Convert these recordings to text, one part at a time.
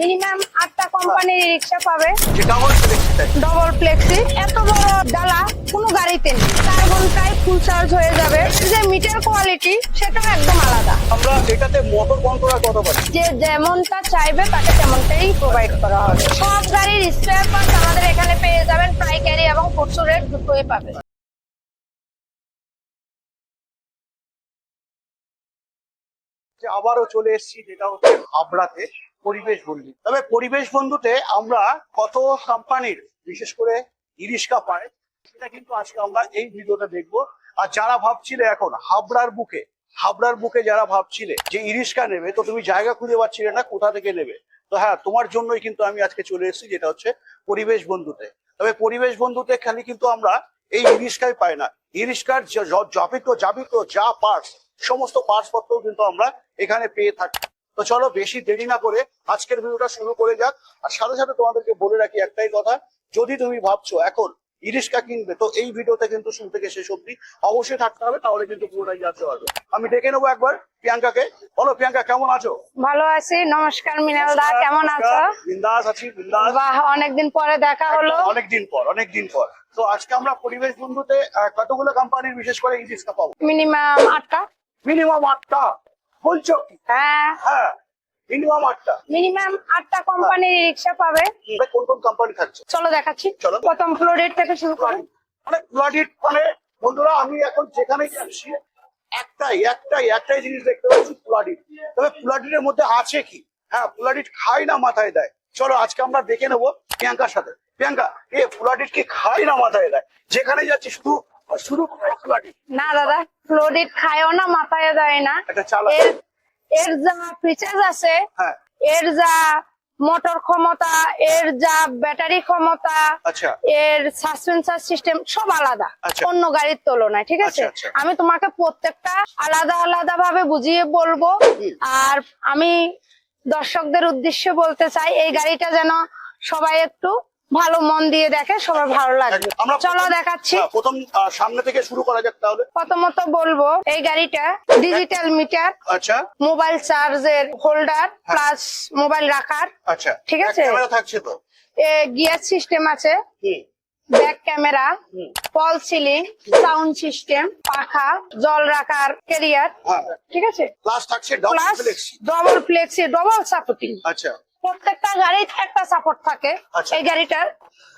Minimum আটটা কোম্পানির রিক্সা পাবে। ডাবল ফ্লেক্সি এত বড় ডালা কোনো গাড়িতে নেই। চার ঘন্টায় ফুল চার্জ হয়ে যাবে। যে মিটার কোয়ালিটি সেটাও একদম আলাদা। আমরা এটাতে মোটর কন্ট্রোলার কত পাচ্ছি যে যেমনটা চাইবে তাকে তেমনটাই প্রোভাইড করা হবে। সব গাড়ির স্পেয়ার পার্টস আমাদের এখানে পেয়ে যাবেন পাইকারি এবং খুচরো রেট দুটোই পাবেন আবারও চলে এসেছি যেটা হচ্ছে হাবড়াতে। পরিবেশ বন্ধু তবে পরিবেশ বন্ধুতে আমরা কত কোম্পানির বিশেষ করে ইরিশকা পাই সেটা কিন্তু আজকে আমরা এই ভিডিওটা দেখব। আর যারা ভাবছিলে এখন হাবড়ার বুকে হাবড়ার বুকে যারা ভাবছিলে যে ইরিশকা নেবে, তো তুমি জায়গা খুঁজে পাচ্ছিলে না, কোথা থেকে নেবে? তো হ্যাঁ তোমার জন্যই কিন্তু আমি আজকে চলে এসেছি, যেটা হচ্ছে পরিবেশ বন্ধুতে। তবে পরিবেশ বন্ধুতে খালি কিন্তু আমরা এই ইরিশকাই পাই না। ইরিশকার যাবিত যাবিত যা পার্টস সমস্ত পার্টস পত্র কিন্তু আমরা এখানে পেয়ে থাকি। তো চলো বেশি দেরি না করে আজকের ভিডিওটা শুরু করে যাক। আর সাথে সাথে তোমাদেরকে বলে রাখি একটাই কথা যদি তুমি ভাবছ এখন ইরিশকা কিনবে তো এই ভিডিওতে কিন্তু শুরু থেকে শেষ অব্দি অবশ্যই থাকতে হবে তাহলে কিন্তু পুরোটাই জানতে পারবে। আমি ডেকে নেব একবার প্রিয়াঙ্কাকে। বলো প্রিয়াঙ্কা কেমন আছো? ভালো আছি নমস্কার মিনাল দা কেমন আছো? বিন্দাস আছি বিন্দাস। বাহ অনেকদিন পরে দেখা হলো। অনেকদিন পর অনেকদিন পর। তো আজকে আমরা পরিবেশ বন্ধুতে কতগুলো কোম্পানির বিশেষ করে ইরিশকা পাবো? মিনিমাম আটটা। মিনিমাম আটটা। বলছো কি? হ্যাঁ। হ্যাঁ। মিনিমাম আটটা। মিনিমাম আটটা কোম্পানির রিক্সা পাবে। কোন কোন কোম্পানি থাকছে? চলো দেখাচ্ছি। চলো। প্রথম ফ্লোরের থেকে শুরু করি। মানে প্লাডিট মানে বন্ধুরা আমি এখন যেখানেই যাচ্ছি একটাই একটাই একটাই জিনিস দেখতে পাচ্ছি প্লাডিট তবে প্লাডিটের মধ্যে আছে কি? হ্যাঁ প্লাডিট খাই না মাথায় দেয়। চলো আজকে আমরা দেখে নেব প্রিয়াঙ্কার সাথে। প্রিয়াঙ্কা এ প্লাডিট কি খাই না মাথায় দেয়? যেখানে যাচ্ছি শুধু না দাদা ফ্লোরিড খায়ও না মাথায় দেয় না। এর এর যা ফিচার্স আছে হ্যাঁ। এর যা মোটর ক্ষমতা এর যা ব্যাটারি ক্ষমতা আচ্ছা। এর সাসপেন্সার সিস্টেম সব আলাদা। আচ্ছা। অন্য গাড়ির তুলনায় ঠিক আছে? আচ্ছা। আমি তোমাকে প্রত্যেকটা আলাদা আলাদা ভাবে বুঝিয়ে বলব। আর আমি দর্শকদের উদ্দেশ্যে বলতে চাই এই গাড়িটা যেন সবাই একটু ভালো মন দিয়ে দেখে সবার ভালো লাগবে চলো দেখাচ্ছি। প্রথম সামনে থেকে শুরু করা যাক তাহলে। প্রথমত বলব এই গাড়িটা ডিজিটাল মিটার আচ্ছা। মোবাইল চার্জের হোল্ডার প্লাস মোবাইল রাখার আচ্ছা। ঠিক আছে। ক্যামেরা থাকছে তো? গিয়ার সিস্টেম আছে। Back camera. Fall ceiling sound system পাখা জল রাখার ক্যারিয়ার ঠিক আছে? প্লাস থাকছে double flexi double flexi double supporting আচ্ছা। প্রত্যেকটা গাড়ি একটা সাপোর্ট থাকে। আচ্ছা। এই গাড়িটার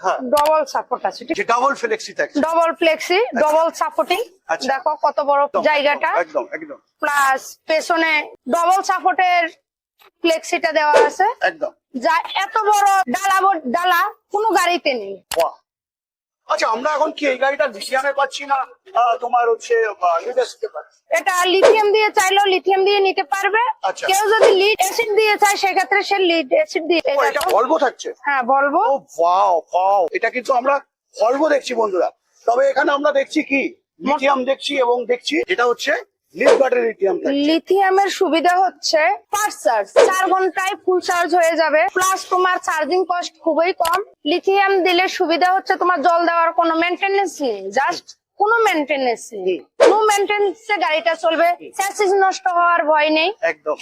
হ্যাঁ। ডবল সাপোর্ট আছে ডবল ফ্লেক্সি থাকে ডবল ফ্লেক্সি ডবল সাপোর্টিং। দেখো কত বড় জায়গাটা। একদম একদম প্লাস পেছনে ডবল সাপোর্টের ফ্লেক্সিটা দেওয়া আছে। একদম। যা এত বড় ডালা ডালা কোনো গাড়িতে নেই। বাহ। আচ্ছা আমরা এখন কি এই গাড়িটা লিথিয়ামে পাচ্ছি না? তোমার হচ্ছে লিডাসিতে পাচ্ছি? এটা লিথিয়াম দিয়ে চাইলেও লিথিয়াম দিয়ে নিতে পারবে। আচ্ছা। কেউ যদি লিড অ্যাসিড দিয়ে চায় সেক্ষেত্রে সে লিড অ্যাসিড দিয়ে এটা ভলভো থাকছে? হ্যাঁ বলব ও ওয়াও ওয়াও এটা কিন্তু আমরা ভলভো দেখছি বন্ধুরা। তবে এখানে আমরা দেখছি কি? লিথিয়াম দেখছি এবং দেখছি এটা হচ্ছে লিথিয়ামের সুবিধা হচ্ছে ফাস্ট চার্জ চার ঘন্টায় ফুল চার্জ হয়ে যাবে। প্লাস তোমার চার্জিং কস্ট খুবই কম। লিথিয়াম দিলে সুবিধা হচ্ছে তোমার জল দেওয়ার কোনো মেনটেনেন্স নেই। জাস্ট কোনো মেনটেনেন্স নেই। মেনটেনেন্সে গাড়িটা চলবে। চ্যাসিস নষ্ট হওয়ার ভয় নেই। একদম।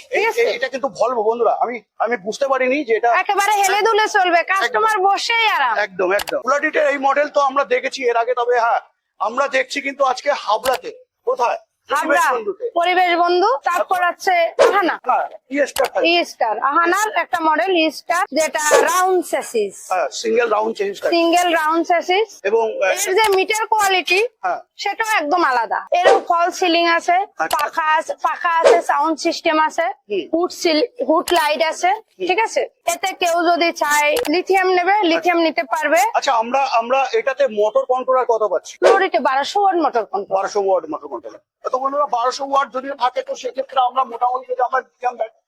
এটা কিন্তু ভলভো বন্ধুরা আমি আমি বুঝতে পারিনি যে এটা একেবারে হেলে দুলে চলবে। কাস্টমার বসেই আরাম। একদম একদম। বুলাডিটের এই মডেল তো আমরা দেখেছি এর আগে তবে হ্যাঁ আমরা দেখছি কিন্তু আজকে হাবড়াতে। কোথায়? হাবড়া পরিবেশ বন্ধু তারপর আছে আহানা ই স্টার আহানার একটা মডেল ই স্টার যেটা রাউন্ড সেসিস হ্যাঁ, single round change single round chassis এবং এর যে মিটার কোয়ালিটি হ্যাঁ। সেটাও একদম আলাদা। এরও ফল সিলিং আছে আচ্ছা। পাখা আছে পাখা আছে সাউন্ড সিস্টেম আছে। হুড সিল হুড লাইট আছে ঠিক আছে? এতে কেউ যদি চায় লিথিয়াম নেবে লিথিয়াম নিতে পারবে। আচ্ছা আমরা আমরা এটাতে মোটর কন্ট্রোলার কত পাচ্ছি? ফ্লোরিতে বারোশো ওয়াট মোটর কন্ট্রোল বারোশো ওয়াট মোটর কন্ট্রোলার তো বন্ধুরা বারোশো ওয়াট যদি থাকে তো সেক্ষেত্রে আমরা মোটামুটি যদি আমরা লিথিয়াম ব্যাটারি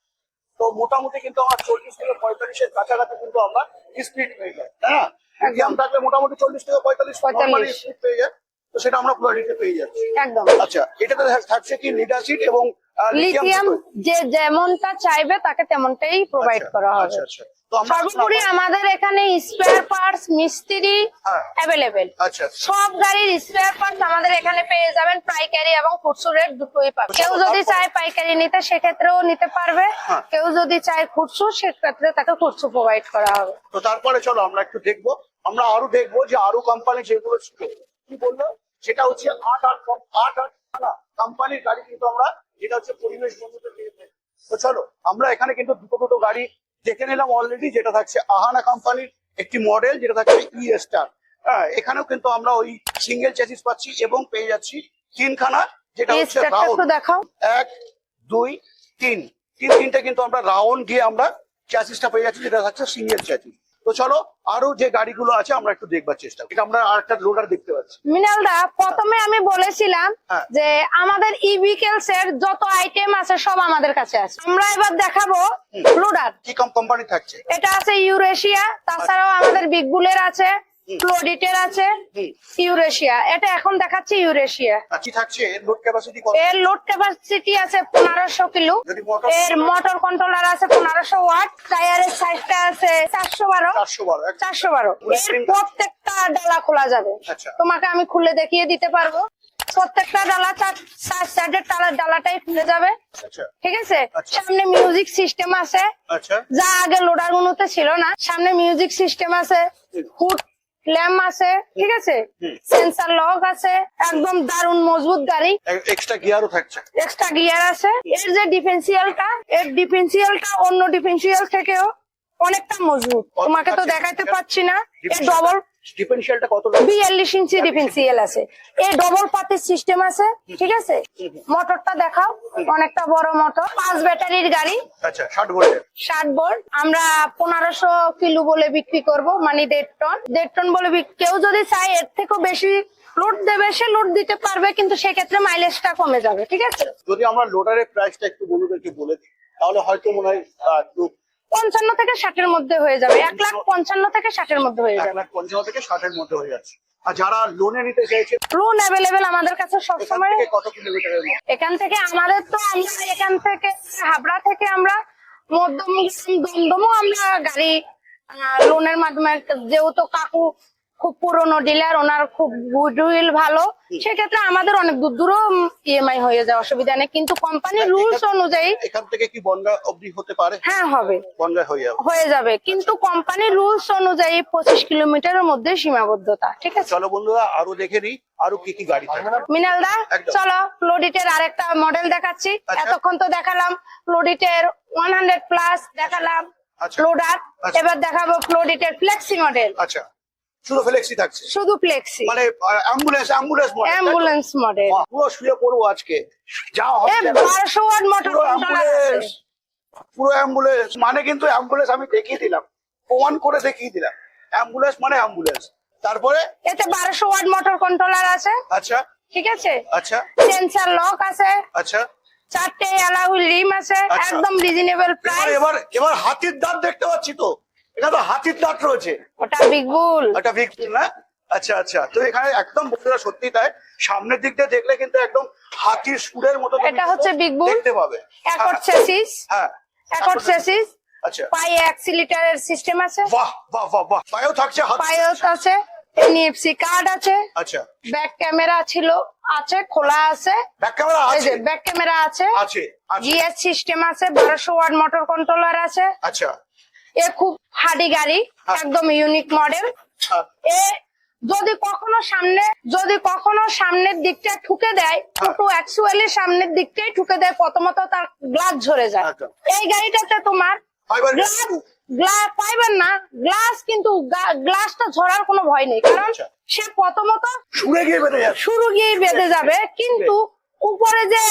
তো মোটামুটি কিন্তু আমার চল্লিশ থেকে পঁয়তাল্লিশের কাছাকাছি কিন্তু আমরা স্পিড পেয়ে যাই হ্যাঁ লিথিয়াম থাকলে মোটামুটি চল্লিশ থেকে পঁয়তাল্লিশ 45 স্পিড পেয়ে যায় তো সেটা আমরা ফ্লোরিতে পেয়ে যাচ্ছি। একদম। আচ্ছা এটাতে থাকছে কি লিডার এবং লিথিয়াম যে যেমনটা চাইবে তাকে তেমনটাই প্রোভাইড আচ্ছা, করা হবে। আচ্ছা আচ্ছা। সর্বোপরি আমাদের এখানে স্পেয়ার পার্টস মিস্ত্রি। অ্যাভেলেবেল সব গাড়ির স্পেয়ার পার্টস আমাদের এখানে পেয়ে যাবেন পাইকারি এবং খুচরো রেট দুটোই পাবে কেউ যদি চায় পাইকারি নিতে সেক্ষেত্রেও নিতে পারবে। হ্যাঁ। কেউ যদি চায় খুচরো সেক্ষেত্রে তাকে খুচরো প্রোভাইড করা হবে। তো তারপরে চলো আমরা একটু দেখব। আমরা আরও দেখব যে আরও কোম্পানি যেগুলো কি বলল? সেটা হচ্ছে আট আট কম- আট কোম্পানির গাড়ি কিন্তু আমরা যেটা হচ্ছে পরিবেশ বন্ধুতে পেয়ে থাকি। তো চলো আমরা এখানে কিন্তু দুটো দুটো গাড়ি দেখে নিলাম অলরেডি যেটা থাকছে আহানা কোম্পানির একটি মডেল যেটা থাকছে ই স্টার হ্যাঁ এখানেও কিন্তু আমরা ওই সিঙ্গেল চেসিস পাচ্ছি এবং পেয়ে যাচ্ছি তিনখানা যেটা হচ্ছে দেখাও। এক দুই তিন। তিন তিনটে কিন্তু আমরা রাউন্ড গিয়ে আমরা চ্যাসিসটা পেয়ে যাচ্ছি যেটা থাকছে সিঙ্গেল চ্যাসিস তো চলো আরও যে গাড়িগুলো আছে আমরা একটু দেখবার চেষ্টা করি। আমরা আমরা আরেকটা লোডার দেখতে পাচ্ছি। মিনালদা প্রথমে আমি বলেছিলাম হ্যাঁ। যে আমাদের ইভিকেলস এর যত আইটেম আছে সব আমাদের কাছে আছে। আমরা এবার দেখাবো লোডার কি কোম্পানি থাকছে? এটা আছে ইউরেশিয়া তাছাড়াও আমাদের বিগ বুলের আছে। হুম। আছে ইউরেশিয়া। এটা এখন দেখাচ্ছি ইউরেশিয়া। কি থাকছে? লোড ক্যাপাসিটি কত? এর লোড ক্যাপাসিটি আছে পনেরোশো কিলো। এর মোটর কন্ট্রোলার আছে পনেরোশো ওয়াট। টায়ারের সাইজটা আছে চারশো বারো। চারশো বারো এক- চারশো বারো। এর প্রত্যেকটা ডালা খোলা যাবে। আচ্ছা। তোমাকে আমি খুলে দেখিয়ে দিতে পারব। প্রত্যেকটা ডালা চার সাইডের ডালা ডালাটাই খুলে যাবে। আচ্ছা। ঠিক আছে? আচ্ছা। সামনে মিউজিক সিস্টেম আছে। যা আগে লোডার গুলোতে ছিল না সামনে মিউজিক সিস্টেম আছে। ফুট ল্যাম্প আছে ঠিক আছে? সেন্সার লক আছে একদম দারুণ মজবুত গাড়ি। এক্সট্রা গিয়ারও থাকছে। এক্সট্রা গিয়ার আছে। এর যে ডিফেন্সিয়ালটা এর ডিফেন্সিয়ালটা অন্য ডিফেন্সিয়াল থেকেও অনেকটা মজবুত। তোমাকে তো? দেখাইতে পাচ্ছি না। এর ডবল কত বিয়াল্লিশ ইঞ্চি ডিফেন্সিয়াল আছে। এই ডবল পাতির সিস্টেম আছে ঠিক আছে? মোটরটা দেখাও অনেকটা বড় মোটর। পাঁচ ব্যাটারির গাড়ি। আচ্ছা ষাট ভোল্টের ষাট বোর্ড আমরা পনেরোশো কিলো বলে বিক্রি করব মানে দেড় টন দেড় টন বলে কেউ যদি চায় এর থেকেও বেশি লোড দেবে সে লোড দিতে পারবে কিন্তু সেক্ষেত্রে মাইলেজটা কমে যাবে ঠিক আছে? যদি আমরা লোডারের প্রাইসটা একটু বন্ধুদেরকে বলে দিই তাহলে হয়তো মনে হয় একটু পঞ্চান্ন থেকে ষাটের মধ্যে হয়ে যাবে। এক লাখ পঞ্চান্ন থেকে ষাটের মধ্যে হয়ে এক যাবে লাখ পঞ্চান্ন থেকে ষাটের মধ্যে হয়ে যাচ্ছে। আর যারা লোনে নিতে চাইছে লোন অ্যাভেলেবেল আমাদের কাছে সবসময় কত কিলোমিটারের এখান থেকে আমাদের তো আমরা এখান থেকে হাবড়া থেকে আমরা মধ্যম দমদমও আমরা গাড়ি লোনের মাধ্যমে যেহেতু কাকু খুব পুরনো ডিলার ওনার খুব গুডউইল ভালো। সেক্ষেত্রে আমাদের অনেক দূর দূরও ইএমআই হয়ে যায় অসুবিধা নেই। কিন্তু কোম্পানির রুলস অনুযায়ী এখান থেকে কি বনগা অবধি হতে পারে? হ্যাঁ হবে। বনগা হয়ে যাবে। হয়ে যাবে। কিন্তু কোম্পানির রুলস অনুযায়ী পঁচিশ কিলোমিটারের মধ্যে সীমাবদ্ধতা ঠিক আছে? চলো বন্ধুরা আরও দেখে নিই আরও কি কি গাড়ি থাকে। মিনালদা একদম। চলো ফ্লোডিটের আরেকটা মডেল দেখাচ্ছি। আচ্ছা। এতক্ষণ তো দেখালাম ফ্লোডিটের ওয়ান হান্ড্রেড প্লাস দেখালাম আচ্ছা। লোডার আচ্ছা। এবার দেখাবো ফ্লোডিটের ফ্লেক্সি মডেল আচ্ছা। শুধু ফ্লেক্সি থাকছে। শুধু ফ্লেক্সি মানে অ্যাম্বুলেন্স অ্যাম্বুলেন্স অ্যাম্বুলেন্স মডেল পুরো শুয়ে পড়ব আজকে। যা হবে বারোশো ওয়াট মোটর অ্যাম্বুলেন্স পুরো অ্যাম্বুলেন্স মানে কিন্তু অ্যাম্বুলেন্স আমি দেখিয়ে দিলাম। প্রমাণ করে দেখিয়ে দিলাম। অ্যাম্বুলেন্স মানে অ্যাম্বুলেন্স তারপরে? এতে বারোশো ওয়াট মোটর কন্ট্রোলার আছে। আচ্ছা। ঠিক আছে? আচ্ছা। সেন্সার লক আছে। আচ্ছা। চারটে অ্যালাউল রিম আছে। আচ্ছা। একদম রিজনেবল প্রাইস এবার এবার হাতির দাঁত দেখতে পাচ্ছি তো। এটা তো হাতির দাঁত রয়েছে। ওটা বিগ বুল এটা ভিক্টিম না আচ্ছা আচ্ছা। তো এখানে একদম বন্ধুরা সত্যি তাই। সামনের দিক দিয়ে দেখলে কিন্তু একদম হাতির সুরের মতো এটা হচ্ছে Bull। দেখতে পাবে। অ্যাকর্ড হ্যাঁ, চেসিস হ্যাঁ। অ্যাকর্ড চেসিস আচ্ছা। পাই অ্যাক্সিলিটারের সিস্টেম আছে। বাহ বাহ বাহ বাহ। পায়েও থাকছে হাত পাইওস আছে এনইএফসি কার্ড আছে। আচ্ছা। ব্যাক ক্যামেরা ছিল আছে খোলা আছে। ব্যাক ক্যামেরা আছে? ব্যাক ক্যামেরা আছে। আছে জিএস সিস্টেম আছে বারোশো ওয়াট মোটর কন্ট্রোলার আছে। আচ্ছা। এ খুব হাডি গাড়ি হ্যাঁ। একদম ইউনিক মডেল এ যদি কখনো সামনে যদি কখনো সামনের দিকটা ঠুকে দেয়। টোটো অ্যাকচুয়ালি সামনের দিকটাই ঠুকে দেয় প্রথমত তার গ্লাস ঝরে যায়। এই গাড়িটাতে তোমার গ্লাস গ্লাস পাইবেন না গ্লাস কিন্তু গ্লাসটা ঝরার কোনো ভয় নেই। কারণ আচ্ছা। সে প্রথমত শুরু গিয়ে বেঁধে যাবে। কিন্তু উপরে যে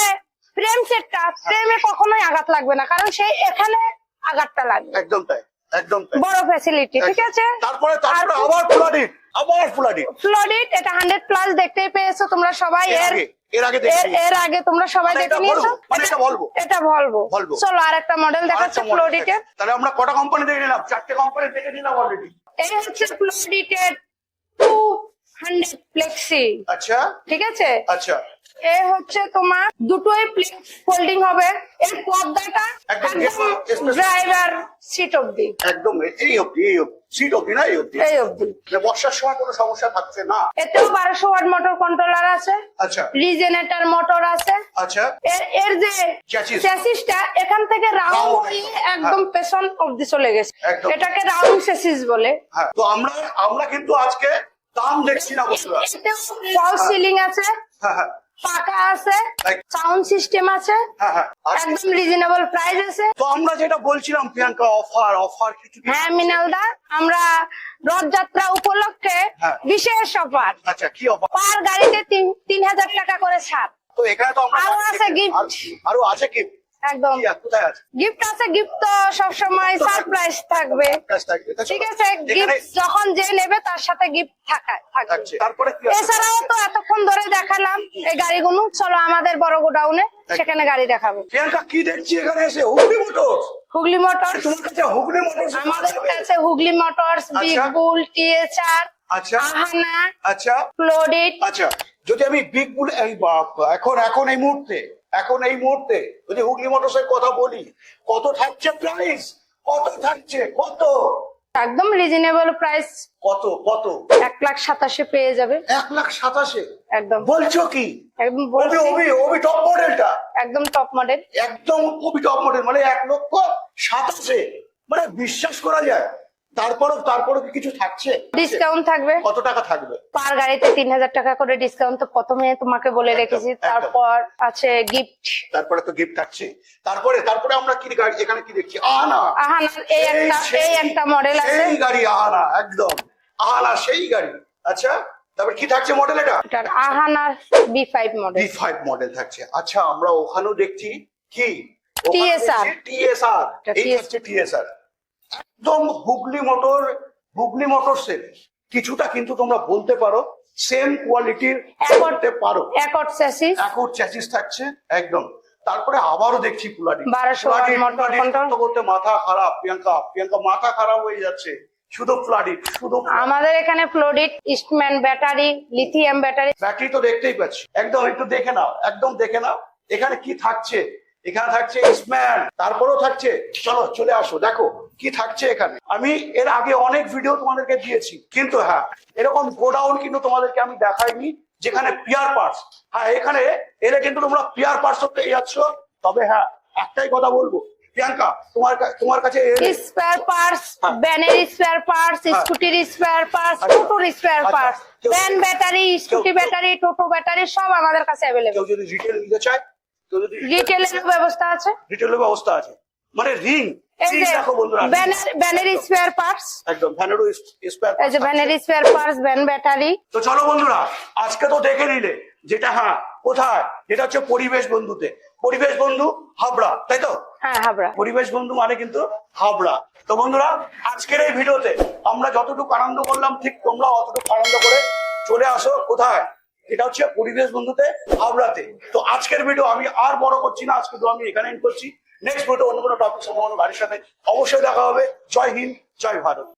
ফ্রেম সেটটা ফ্রেমে কখনোই আঘাত লাগবে না কারণ সেই এখানে আঘাতটা লাগবে। একদম তাই। একদম। বড় ফ্যাসিলিটি ঠিক আছে? তারপরে তারপরে আবার ফুলাডিট আবার ফুলাডিট ফ্লোরিড এটা হান্ড্রেড প্লাস দেখতেই পেয়েছ তোমরা সবাই। এর এর আগে এর তোমরা সবাই মানে দেখে নিয়েছো। মানে এটা Volvo। এটা Volvo। চলো আর একটা মডেল দেখাচ্ছে আছে। তাহলে আমরা কটা কোম্পানি দেখে নিলাম? চারটে কোম্পানি দেখে নিলাম অলরেডি এই হচ্ছে টু হান্ড্রেড ফ্লেক্সি আচ্ছা। ঠিক আছে? আচ্ছা। এ হচ্ছে তোমার দুটোই ফোল্ডিং হবে। এর পর্দাটা একদম ড্রাইভার সিট অব্দি একদম এই অব্দি এই অব্দি সিট অব্দি না এই অব্দি এই অব্দি মানে বর্ষার সময় কোনো সমস্যা থাকছে না? এতেও বারোশো ওয়াট মোটর কন্ট্রোলার আছে। আচ্ছা। রিজেনেটর মোটর আছে। আচ্ছা। এর এর যে চ্যাসিসটা এখান থেকে রাউন্ড একদম, একদম পেছন অব্দি চলে গেছে। এটাকে রাউন্ড চ্যাসিস বলে। হ্যাঁ তো আমরা আমরা কিন্তু আজকে দাম দেখছি না বন্ধুরা। ফল সিলিং আছে। হ্যাঁ হ্যাঁ। পাকা আছে সাউন্ড সিস্টেম আছে হ্যাঁ হ্যাঁ। একদম রিজনেবল প্রাইস আছে। তো আমরা যেটা বলছিলাম প্রিয়াঙ্কা অফার অফার কিছু হ্যাঁ মিনালদা আমরা রথযাত্রা উপলক্ষে হ্যাঁ। বিশেষ অফার আচ্ছা কি অফার পার গাড়িতে তিন তিন হাজার টাকা করে ছাড়। তো এখানে তো আরও আছে গিফট আরও আছে কি একদম। গিফট আছে? গিফট তো সবসময় সারপ্রাইজ থাকবে। কাজ থাকবে ঠিক আছে গিফট যখন যে নেবে তার সাথে গিফট থাকা থাকবে। এছাড়াও তো এতক্ষণ ধরে দেখালাম এই গাড়িগুলো। চলো আমাদের বড় গোডাউনে সেখানে গাড়ি দেখাবো। প্রিয়াঙ্কা কি দেখছি এখানে এসে? Hooghly motor Hooghly motors. তোমার কাছে হুগলি মোটর আমাদের কাছে হুগলি মোটরস বিগ আচ্ছা। বুল টিএচআর আচ্ছা। আহানা আচ্ছা। ক্লোডিট আচ্ছা। যদি আমি বিগ বুল এই বাপ, এখন এখন এই মুহূর্তে এখন এই মুহূর্তে যদি হুগলি মোটরসের কথা বলি কত থাকছে প্রাইস কত থাকছে? কত? একদম রিজনেবল প্রাইস কত? কত? এক লাখ সাতাশে পেয়ে যাবে। এক লাখ সাতাশে? একদম। বলছো কি? একদম ওবি বলছি। ওবি ওবি টপ মডেলটা একদম টপ মডেল একদম খুবই টপ মডেল মানে এক লক্ষ সাতাশে। মানে বিশ্বাস করা যায় তারপরও তারপরও কি কিছু থাকছে? ডিসকাউন্ট থাকবে। কত টাকা থাকবে? পার গাড়িতে তিন হাজার টাকা করে ডিসকাউন্ট তো প্রথমে তোমাকে বলে রেখেছি। তারপর আছে গিফট তারপরে তো গিফট থাকছে। তারপরে তারপরে আমরা কি গাড়ি এখানে কি দেখছি? আহানা। আহানা এই একটা এই একটা মডেল আছে। সেই গাড়ি আহানা একদম। আহানা সেই গাড়ি। আচ্ছা তারপর কি থাকছে মডেল এটা? আহানার B five model B five model থাকছে। আচ্ছা আমরা ওখানেও দেখছি কি? টিএসআর টিএসআর এই হচ্ছে টিএসআর একদম হুগলি মোটর হুগলি মোটরসের কিছুটা কিন্তু তোমরা বলতে পারো সেম কোয়ালিটির করতে পারো। অ্যাকর্ড চ্যাসিস একর চ্যাসিস থাকছে একদম। তারপরে আবারও দেখছি পুলাডি করতে মাথা খারাপ প্রিয়াঙ্কা। প্রিয়াঙ্কা মাথা খারাপ হয়ে যাচ্ছে। শুধু ফ্লাডিট শুধু আমাদের এখানে ফ্লোডিট Eastman battery lithium battery. Battery তো দেখতেই পাচ্ছি। একদম একটু দেখে নাও একদম দেখে নাও। এখানে কি থাকছে? এখানে থাকছে স্ম্যান তারপরেও থাকছে চলো চলে আসো দেখো কি থাকছে এখানে আমি এর আগে অনেক ভিডিও তোমাদেরকে দিয়েছি কিন্তু হ্যাঁ এরকম গোডাউন কিন্তু তোমাদেরকে আমি দেখাইনি যেখানে পিয়ার পার্টস হ্যাঁ এখানে এলে কিন্তু তোমরা পিয়ার পার্টস পেয়ে যাচ্ছ তবে হ্যাঁ একটাই কথা বলব প্রিয়াঙ্কা তোমার তোমার কাছে স্পেয়ার পার্টস। ভ্যানের স্পেয়ার পার্টস। স্কুটির স্পেয়ার পার্টস আচ্ছা। টোটোর স্পেয়ার আচ্ছা। Parts van battery scooty battery টোটো ব্যাটারি সব আমাদের কাছে অ্যাভেলেবল কেউ যদি রিটেল নিতে চায় রিটেলের ব্যবস্থা আছে? রিটেলের ব্যবস্থা আছে। মানে রিং দেখো বন্ধুরা ব্যানের ব্যানের স্পেয়ার পার্টস একদম ভ্যানেরও স্পেয়ার এই যে ভ্যানের স্পেয়ার পার্টস ভ্যান ব্যাটারি তো চলো বন্ধুরা আজকে তো দেখে নিলে যেটা হ্যাঁ কোথায়? যেটা হচ্ছে পরিবেশ বন্ধুতে। পরিবেশ বন্ধু হাবড়া তাই তো? হ্যাঁ হাবড়া। পরিবেশ বন্ধু মানে কিন্তু হাবড়া। তো বন্ধুরা আজকের এই ভিডিওতে আমরা যতটুকু আনন্দ করলাম ঠিক তোমরা অতটুকু আনন্দ করে চলে আসো কোথায়? এটা হচ্ছে পরিবেশ বন্ধুতে হাবড়াতে তো আজকের ভিডিও আমি আর বড় করছি না, আজকে তো আমি এখানে করছি। নেক্সট ভিডিও অন্য কোনো টপিক সম্বন্ধ গাড়ির সাথে অবশ্যই দেখা হবে। জয় হিন্দ, জয় ভারত।